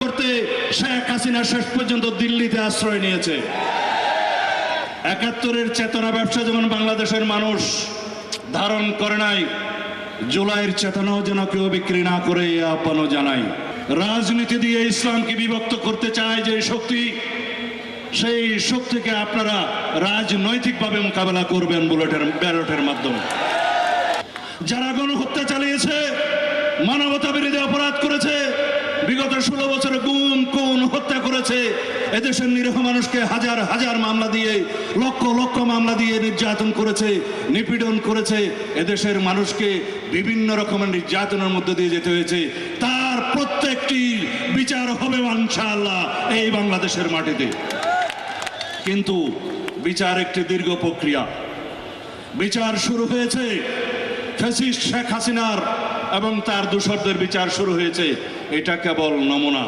করতে শেখ হাসিনা শেষ পর্যন্ত দিল্লিতে আশ্রয় নিয়েছে। একাত্তরের চেতনা ব্যবসা যেমন বাংলাদেশের মানুষ ধারণ করে নাই, জুলাইয়ের চেতনাও যেন কেউ বিক্রি না করে এ আহ্বানও জানাই। রাজনীতি দিয়ে ইসলামকে বিভক্ত করতে চায় যে শক্তি, সেই শক্তিকে আপনারা রাজনৈতিকভাবে মোকাবেলা করবেন বুলেটের, ব্যালটের মাধ্যমে। যারা গণহত্যা চালিয়েছে মানবতা বিরোধী অপরাধ করেছে বিগত ষোলো বছরে গুম কোন হত্যা করেছে এদেশের নিরীহ মানুষকে হাজার হাজার মামলা দিয়ে, লক্ষ লক্ষ মামলা দিয়ে নির্যাতন করেছে, নিপীড়ন করেছে এদেশের মানুষকে বিভিন্ন রকমের নির্যাতনের মধ্যে দিয়ে যেতে হয়েছে। তার প্রত্যেকটি বিচার হবে ইনশাআল্লাহ এই বাংলাদেশের মাটিতে। কিন্তু বিচার একটি দীর্ঘ প্রক্রিয়া। বিচার শুরু হয়েছে ফ্যাসিস্ট শেখ হাসিনার এবং তার দূষরদের বিচার শুরু হয়েছে। এটা কেবল নমুনা।